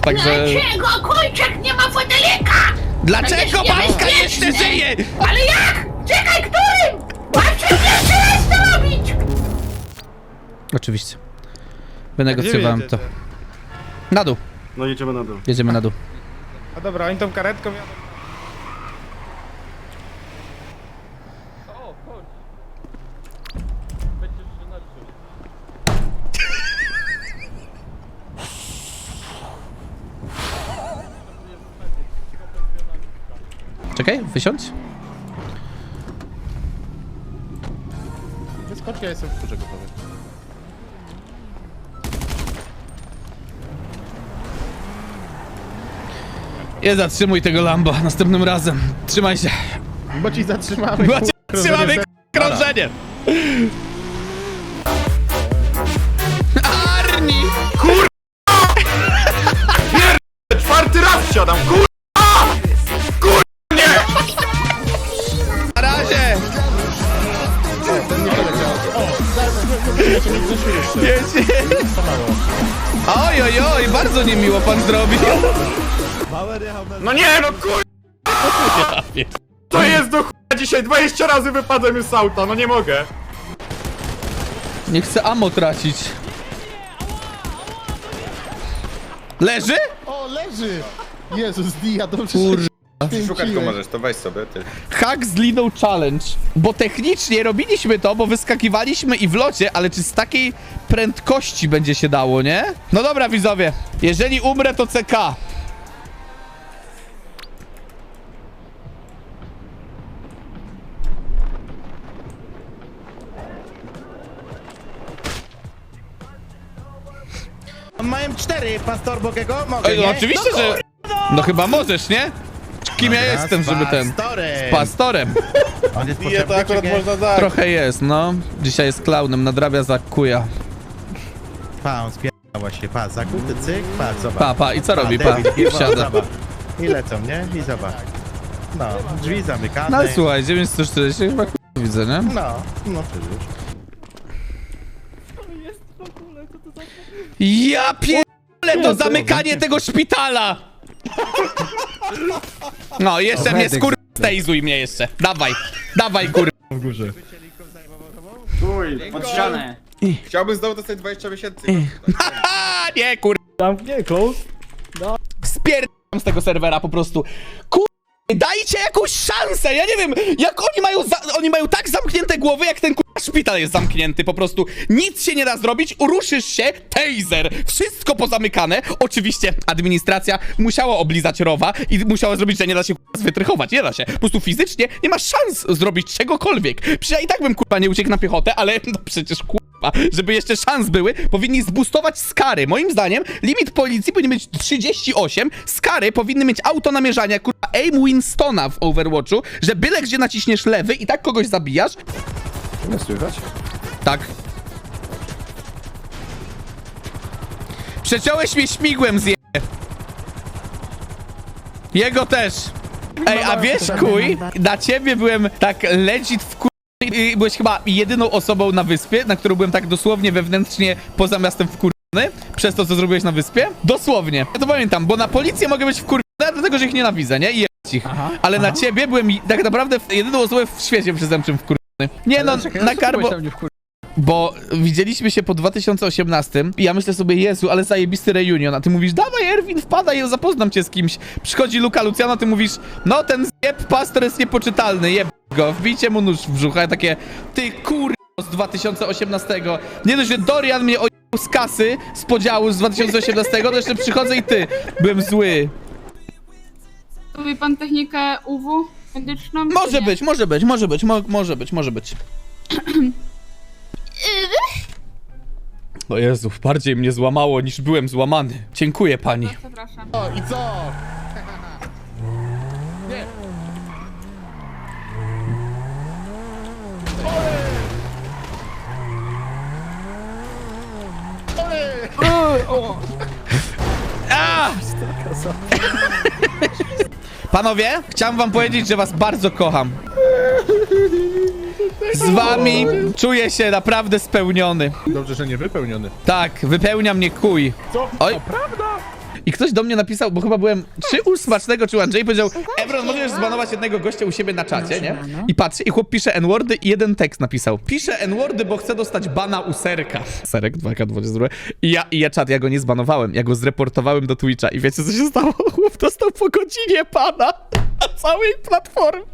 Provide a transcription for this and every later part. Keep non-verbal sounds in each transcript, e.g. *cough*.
także... Dlaczego Kojczak nie ma fotelika? Dlaczego Będziesz babka niebezpieczny. jeszcze żyje? Ale jak? Czekaj, którym? Babcia pierwszy raz to robić! Oczywiście. Wynegocjowałem to. Na dół. No jedziemy na dół. Jedziemy na dół. A dobra, oni tą karetką jadą. Czekaj, wysiądź. Wyskocz, ja jestem w kurze gotowy. Nie zatrzymuj tego Lambo następnym razem. Trzymaj się. Bo ci zatrzymamy. Bo kur- cię trzymamy kurwa, krążenie. Arni! Czwarty raz wsiadam, kur... bardzo niemiło pan zrobił. No nie, no kur... To jest do chuja dzisiaj, 20 razy wypadłem już z auta, no nie mogę. Nie chcę ammo tracić. Leży? O, leży! Jezus, Dia, dobrze, Kur- Szukać go możesz, to weź sobie, ty. Hack z liną challenge. Bo technicznie robiliśmy to, bo wyskakiwaliśmy i w locie, ale czy z takiej prędkości będzie się dało, nie? No dobra, widzowie. Jeżeli umrę, to CK. Mają cztery, pastor Bogego? Mogę, Ej, no nie? oczywiście, że... No chyba możesz, nie? Kim ja jestem, z żeby ten... pastorem. Pastorem. *laughs* On jest Nie, potrzebny, to akurat czy nie? można dać. Trochę jest, no. Dzisiaj jest klaunem, nadrabia za kuja. Pa, on spierdala się, pa, zakuty, cyk, pa, zobacz. Pa, pa, i co robi, pa? David, I wsiada. zobacz. I lecą, nie? I zobacz. No, drzwi zamykane. No ale słuchaj, 940 chyba k- widzę, nie? No, no przecież. Ja pierdolę to zamykanie tego szpitala! *laughs* No, jeszcze mnie skur... Stejzuj mnie jeszcze. Dawaj, dawaj kur... Uj, pod ścianę. Chciałbym znowu dostać 20 miesięcy. Haha, nie kur... Zamknie, close. Spierdam z tego serwera po prostu. Kur... Dajcie jakąś szansę, ja nie wiem, jak oni mają, oni mają tak zamknięte głowy, jak ten kur... szpital jest zamknięty, po prostu nic się nie da zrobić, ruszysz się, taser, wszystko pozamykane, oczywiście administracja musiała oblizać rowa i musiała zrobić, że nie da się kurwa, wytrychować, nie da się, po prostu fizycznie nie ma szans zrobić czegokolwiek, przecież i tak bym kurwa nie uciekł na piechotę, ale *laughs* no przecież kurwa, żeby jeszcze szans były, powinni zbustować skary, moim zdaniem limit policji powinien być 38, skary powinny mieć auto namierzania, kurwa, aim Winstona w Overwatchu, że byle gdzie naciśniesz lewy i tak kogoś zabijasz, Nie słychać? tak. Przeciąłeś mnie śmigłem, zje... Jego też. Ej, a wiesz, kuj, na ciebie byłem tak legit w i Byłeś chyba jedyną osobą na wyspie, na którą byłem tak dosłownie wewnętrznie poza miastem wkurwiony przez to, co zrobiłeś na wyspie. Dosłownie. Ja to pamiętam, bo na policję mogę być wkurwiony, dlatego że ich nienawidzę, nie? I jebać ich. Ale na ciebie byłem tak naprawdę jedyną osobą w świecie przestępczym wkurwiony. Nie no, na karbo... Bo widzieliśmy się po 2018 i ja myślę sobie, Jezu, ale zajebisty reunion, a ty mówisz, dawaj Erwin, wpadaj, ja zapoznam cię z kimś. Przychodzi Luka Luciano, ty mówisz, no ten zjeb pastor jest niepoczytalny, jeb go, wbijcie mu nóż w brzuch, a ja takie, ty kur... z 2018. Nie dość, że Dorian mnie ojebał z kasy, z podziału z 2018, to jeszcze przychodzę i ty. Byłem zły. Lubi pan technikę UW medyczną? czy Może nie? być, może być, może być, mo może być, może być. O Jezu, bardziej mnie złamało niż byłem złamany. Dziękuję pani. Przepraszam. O, i co? A! Panowie, chciałem wam powiedzieć, że was bardzo kocham. Z wami czuję się naprawdę spełniony. Dobrze, że nie wypełniony. Tak, wypełnia mnie kuj. Co? Oj. To prawda? I ktoś do mnie napisał, bo chyba byłem czy u Smacznego, czy u Andrzej, powiedział Ebron, możesz zbanować jednego gościa u siebie na czacie, nie? I patrzę, i chłop pisze N-wordy i jeden tekst napisał. Pisze N-wordy, bo chcę dostać bana u Serka. Serek, 2K22. I ja, i ja czat, ja go nie zbanowałem, ja go zreportowałem do Twitcha i wiecie co się stało? *laughs* Chłop dostał po godzinie pana na całej platformie.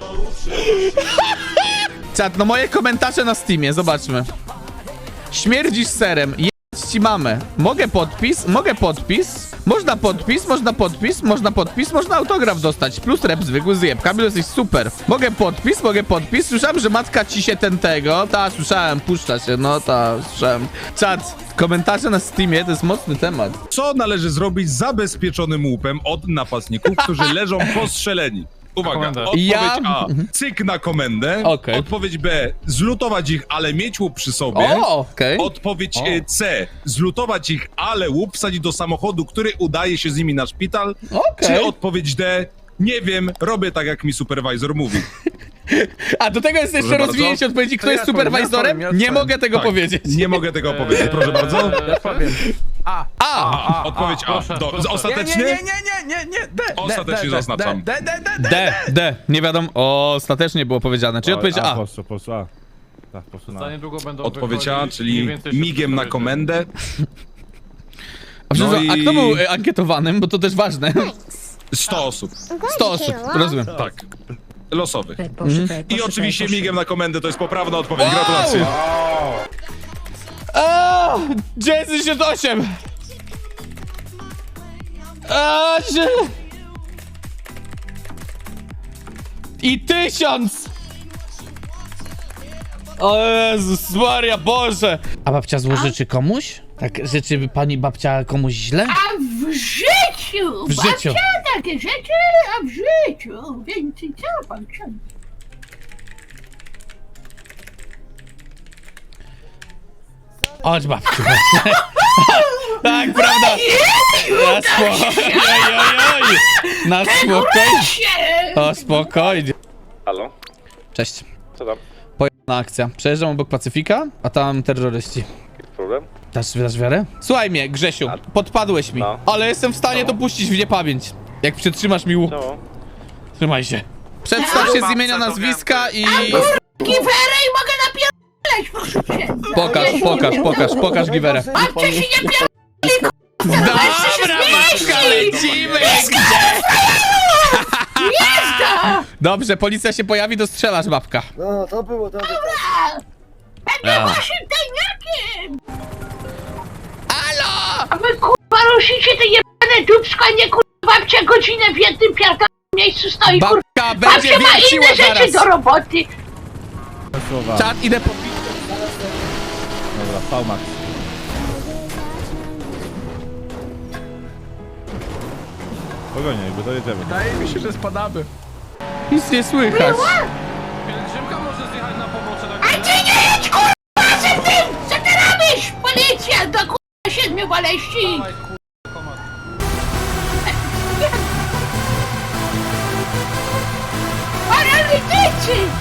*laughs* Czat, no moje komentarze na Steamie, zobaczmy. Śmierdzisz serem, mamę. Mogę podpis, mogę podpis. Można podpis, można podpis, można podpis, można autograf dostać. Plus rep zwykły zjeb. Kamil, jesteś super. Mogę podpis, mogę podpis. Słyszałem, że matka ci się ten tego. Ta, słyszałem, puszcza się, no ta, słyszałem. Czat, komentarze na Steamie to jest mocny temat. Co należy zrobić z zabezpieczonym łupem od napastników, którzy leżą postrzeleni? Uwaga, odpowiedź Ja- A. Cyk na komendę. Okej. Odpowiedź B. Zlutować ich, ale mieć łup przy sobie. O, okej. Odpowiedź e, C. Zlutować ich, ale łup wsadzić do samochodu, który udaje się z nimi na szpital. Okej. Czy odpowiedź D. Nie wiem, robię tak, jak mi superwizor mówi. *laughs* A do tego jest jeszcze Proszę rozwinięcie bardzo. odpowiedzi, kto To jest ja powiem, ja superwizorem? powiem, ja Nie mogę tego Tak. powiedzieć. Nie mogę tego powiedzieć, proszę bardzo. Ja powiem. A, Odpowiedź A. Do, ostatecznie? Nie, nie, nie, nie, nie, nie, D. Ostatecznie zaznaczam. D, D, D, D, D, D, nie wiadomo. O, ostatecznie było powiedziane. Czyli odpowiedź A. Po prostu, po prostu A. Tak, po prostu na Za niedługo będą Odpowiedź A, wychodzić, czyli więcej migiem na komendę. A, przecież, No a i- kto był e, ankietowanym, bo to też ważne. 100 osób. 100 osób, rozumiem. Tak. Losowych. I oczywiście migiem na komendę to jest poprawna odpowiedź. Gratulacje. O, 968! A, że... I tysiąc! O Jezus Maria, Boże! A babcia złożyczy komuś? Tak, życzy pani babcia komuś źle? A w życiu! W życiu. Babcia takie rzeczy, a w życiu! Więcej co pan ksiądz? Chodź babciu. *laughs* Tak, prawda? Na spokojnie, na spokojnie. O, spokojnie. Halo? Cześć. Co tam? Pojemna akcja. Przejeżdżam obok Pacyfika, a tam terroryści. Problem? Dasz, dasz wiarę? Słuchaj mnie, Grzesiu, podpadłeś mi, No. ale jestem w stanie to puścić w niepamięć. Jak przytrzymasz mi łuk. No. Trzymaj się. Przedstaw się z imienia, nazwiska i... Giwerę i mogę napierdalać, proszę cię! Pokaż, pokaż, pokaż, pokaż giwerę. Babcia się nie pierdoli, Dobra, babka, lecimy! K***a! Dobrze, policja się pojawi, to strzelasz, babka. Będę waszym tajniakiem! Halo! A wy kurwa rusicie te jebane dupsko, a nie kurwa babcia godzinę w jednym pierdolnym miejscu stoi, kurwa. Babka będzie Babcia ma wierciła inne rzeczy zaraz. do roboty. słowa. Czad, idę po... Dobra, V-Max. Spokojnie, jakby to jedziemy. Wydaje mi się, że spadamy. Nic nie słychać. Pielgrzymka może zjechać na pobocze na A ty nie jedź kurwa za tym! Co ty robisz? Policja do kurwa siedmiu boleści! Dawaj, kurwa, Chief!